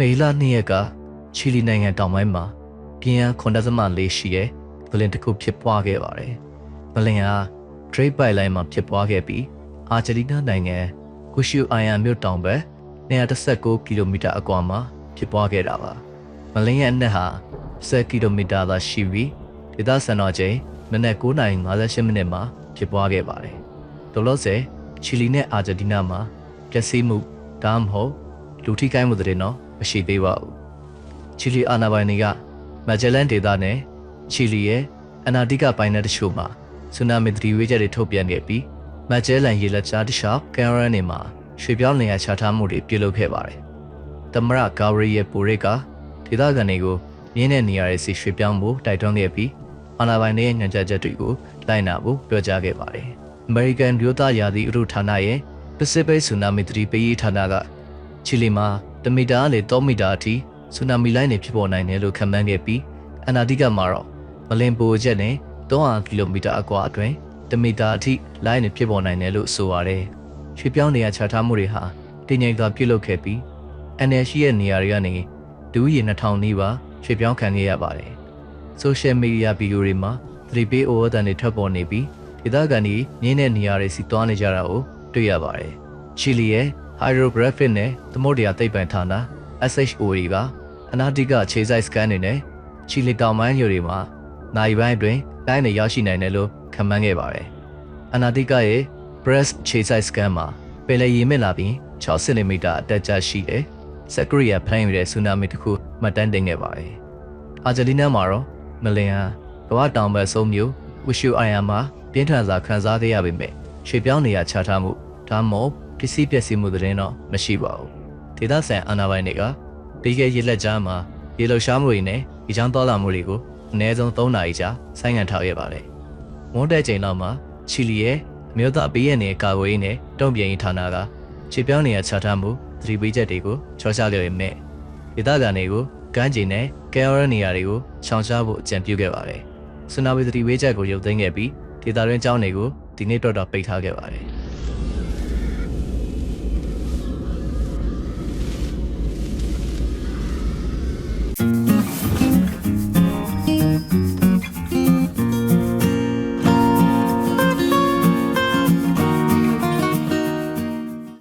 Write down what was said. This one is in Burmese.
မေလ2ရက်ကချီလီနိုင်ငံတောင်ပိုင်းမှာပြင်းအား9.4ရှိတဲ့ဗလင်တစ်ခုဖြစ်ပွားခဲ့ပါတယ်။ဗလင်ဟာ Drake Pipeline မှာဖြစ်ပွားခဲ့ပြီးအာဂျင်တီးနားနိုင်ငံကူရှူအိုင်ယန်မြို့တောင်ဘက်216ကီလိုမီတာအကွာမှာဖြစ်ပွားခဲ့တာပါ။ဗလင်ရဲ့အနက်ဟာ10ကီလိုမီတာသာရှိပြီးဒေသစံတော်ချိန်မနက်9:58မိနစ်မှာဖြစ်ပွားခဲ့ပါတယ်။ဒေါ်လော့ဆယ်ချီလီနဲ့အာဂျင်တီးနားမှာပျက်စီးမှုဒါမှမဟုတ်လူထိခိုက်မှုတွေတော့ မရှိသေးပါဘူး။ချီလီအာဏာပိုင်တွေကမက်ဂျလန်ဒေသနဲ့ချီလီရဲ့အနာတိကပိုင်းနယ်တချို့မှာဆူနာမီသတိဝေးချက်တွေထုတ်ပြန်ခဲ့ပြီးမက်ဂျလန်ရေလက်ကြားတခြားကန်ရန်နေမှာရွှေပြောင်းနေရာချထားမှုတွေပြုလုပ်ခဲ့ပါတယ်။သမရဂါဝရီရဲ့ပိုရစ်ကဒေသခံတွေကိုရင်းတဲ့နေရာတွေစီရွှေပြောင်းဖို့တိုက်တွန်းခဲ့ပြီးအာဏာပိုင်တွေရဲ့ညွှန်ကြားချက်တွေကိုလိုက်နာဖို့ပြောကြားခဲ့ပါတယ်။ American မြို့သားရာသီဥတုဌာနရဲ့ Pacific Tsunami သတိပေးရေးဌာနကချီလီမှာ တမီတာနဲ့3မီတာအထိဆူနာမီလိုင်းတွေဖြစ်ပေါ်နိုင်တယ်လို့ခန့်မှန်းခဲ့ပြီးအနာတိကမှာတော့မလင်ပိုချက်နဲ့300ကီလိုမီတာအကွာအတွင်းတမီတာအထိလိုင်းတွေဖြစ်ပေါ်နိုင်တယ်လို့ဆိုပါတယ်။ရွှေပြောင်းနေရာချထားမှုတွေဟာတည်ငြိမ်စွာပြုလုပ်ခဲ့ပြီး NLC ရဲ့နေရာတွေကနေဒူးရီ2000နီးပါးရွှေပြောင်းခံခဲ့ရပါတယ်။ social media ဗီဒီယိုတွေမှာသတိပေး over တန်တွေထွက်ပေါ်နေပြီးဒေသခံတွေငင်းတဲ့နေရာတွေစီသွားနေကြတာကိုတွေ့ရပါတယ်။ချီလီရဲ့ hydrographic နဲ့သမုဒ္ဒရာသိပ္ပံဌာန SHO တွေကအနာတိကခြေစိုက်စကန်တွေနဲ့ချီလီတောင်ပိုင်းမြို့တွေမှာနိုင်ပိုင်းအတွင်းတိုင်းတွေရရှိနိုင်တယ်လို့ခန့်မှန်းခဲ့ပါတယ်။အနာတိကရဲ့ breast ခြေစိုက်စကန်မှာပင်လယ်ရေမြင့်လာပြီး6စင်တီမီတာအတက်ကျရှိတဲ့စက်ကရီယာဖမ်းရတဲ့ဆူနာမီတစ်ခုမှတ်တမ်းတင်ခဲ့ပါတယ်။အာဂျင်တီးနားမှာတော့မလင်ဟာကမ္ဘာတောင်ဘက်ဆုံးမြို့ဝရှူအိုင်ယန်မှာပြင်းထန်စွာခံစားခဲ့ရပေမဲ့ရွှေပြောင်းနေရာချထားမှုဒါမှမဟုတ် ပစ္စည်းပျက်စီးမှုတွေတော့မရှိပါဘူး။ဒေသဆိုင်အာဏာပိုင်တွေကဒီကရေလက်ကြားမှာရေလှရှားမှုတွေနဲ့ဒီချောင်းတော်လာမှုတွေကိုအနည်းဆုံး3နာရီကြာဆိုင်းငံ့ထားခဲ့ပါတယ်။မွန်းတဲ့ချိန်လောက်မှာချီလီရဲ့အမျိုးသားဘေးရန်နယ်ကာကွယ်ရေးနဲ့တုံ့ပြန်ရေးဌာနကခြေပြောင်းနေရာချထားမှုသတိပေးချက်တွေကိုချောချလျော်ရမဲ့ဒေသခံတွေကိုကမ်းခြေနဲ့ကဲရနေရာတွေကိုရှောင်ရှားဖို့အကြံပြုခဲ့ပါတယ်။ဆူနာမီသတိပေးချက်ကိုရုပ်သိမ်းခဲ့ပြီးဒေသတွင်းကျောင်းတွေကိုဒီနေ့တော့တော့ပိတ်ထားခဲ့ပါတယ်။